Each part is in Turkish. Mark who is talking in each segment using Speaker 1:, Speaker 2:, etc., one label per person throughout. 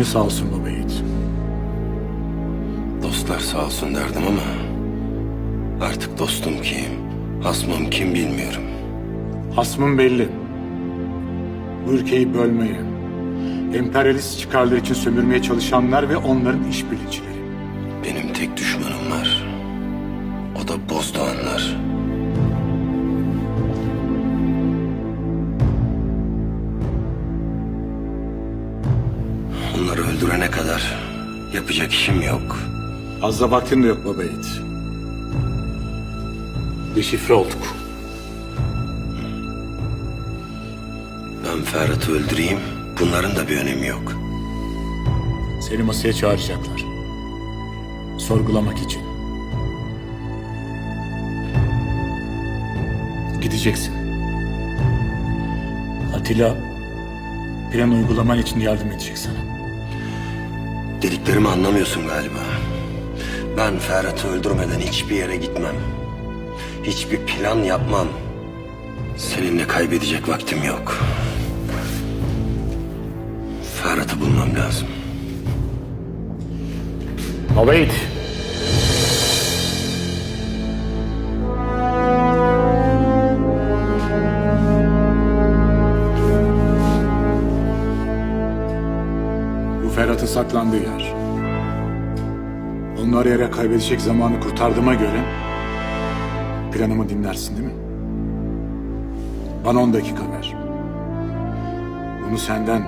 Speaker 1: Başın sağ olsun baba yiğit.
Speaker 2: Dostlar sağ olsun derdim ama artık dostum kim, hasmım kim bilmiyorum.
Speaker 1: Hasmın belli. Bu ülkeyi bölmeye, emperyalist çıkarlar için sömürmeye çalışanlar ve onların işbirlikçileri.
Speaker 2: Benim tek düşmanım var. O da Bozdoğanlar. Kadar yapacak işim yok.
Speaker 1: Fazla vaktin de yok baba yiğit. Deşifre olduk.
Speaker 2: Ben Ferhat'ı öldüreyim, bunların da bir önemi yok.
Speaker 1: Seni masaya çağıracaklar. Sorgulamak için. Gideceksin. Atilla plan uygulaman için yardım edecek sana.
Speaker 2: Dediklerimi anlamıyorsun galiba. Ben Ferhat'ı öldürmeden hiçbir yere gitmem. Hiçbir plan yapmam. Seninle kaybedecek vaktim yok. Ferhat'ı bulmam lazım.
Speaker 1: Baba saklandığı yer. Onu arayarak kaybedecek zamanı kurtardığıma göre planımı dinlersin değil mi? Bana on dakika ver. Bunu senden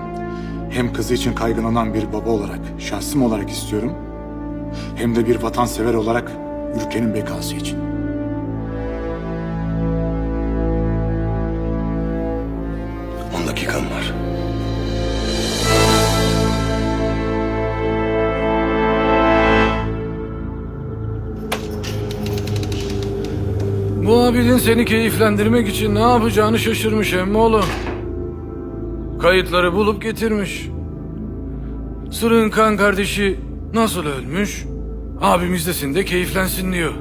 Speaker 1: hem kızı için kaygılanan bir baba olarak, şahsım olarak istiyorum hem de bir vatansever olarak ülkenin bekası için.
Speaker 2: On dakikam var.
Speaker 3: Abidin seni keyiflendirmek için ne yapacağını şaşırmış emmoğlu. Kayıtları bulup getirmiş. Sırığın kan kardeşi nasıl ölmüş? Abimiz desin de keyiflensin diyor.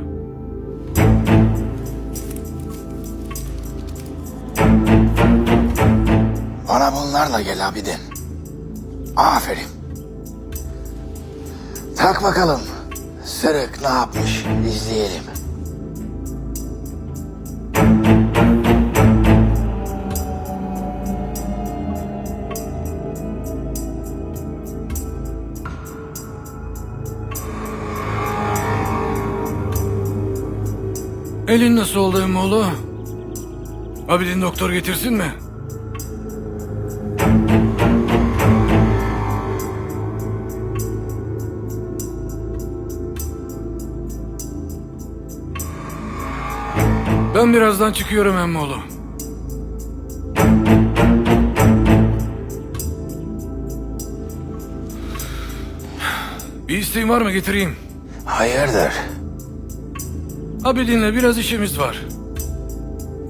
Speaker 4: Bana bunlarla gel abidin. Aferin. Tak bakalım. Sırık ne yapmış izleyelim.
Speaker 3: Elin nasıl oldu emmoğlu? Abidin doktor getirsin mi? Ben birazdan çıkıyorum emmoğlu. Bir isteğin var mı getireyim?
Speaker 4: Hayırdır?
Speaker 3: Abidin'le biraz işimiz var.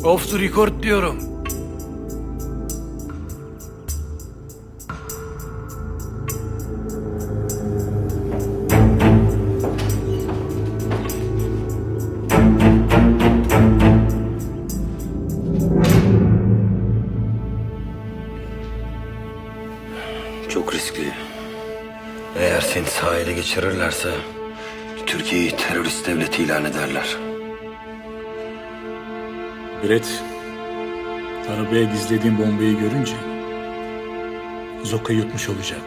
Speaker 3: Off the record diyorum.
Speaker 2: Çok riskli. Eğer seni sahile geçirirlerse Türkiye'yi terörist devleti ilan ederler.
Speaker 1: Brett, arabaya gizlediğim bombayı görünce Zoka yutmuş olacak.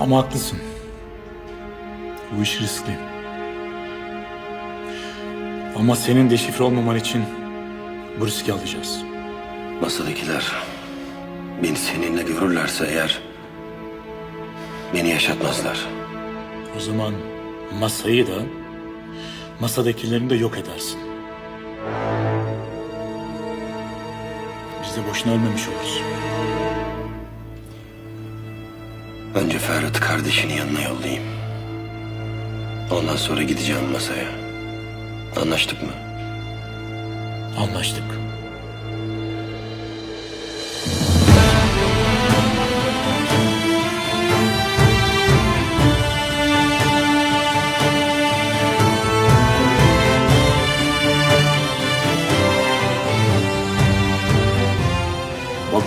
Speaker 1: Ama haklısın. Bu iş riskli. Ama senin deşifre olmaman için bu riski alacağız.
Speaker 2: Masadakiler beni seninle görürlerse eğer beni yaşatmazlar.
Speaker 1: O zaman masayı da masadakilerini de yok edersin. Biz de boşuna ölmemiş oluruz.
Speaker 2: Önce Ferhat'ı kardeşinin yanına yollayayım. Ondan sonra gideceğim masaya. Anlaştık mı?
Speaker 1: Anlaştık.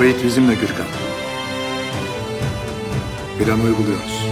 Speaker 1: Kuveyt bizimle Gürkan. Planı uyguluyoruz.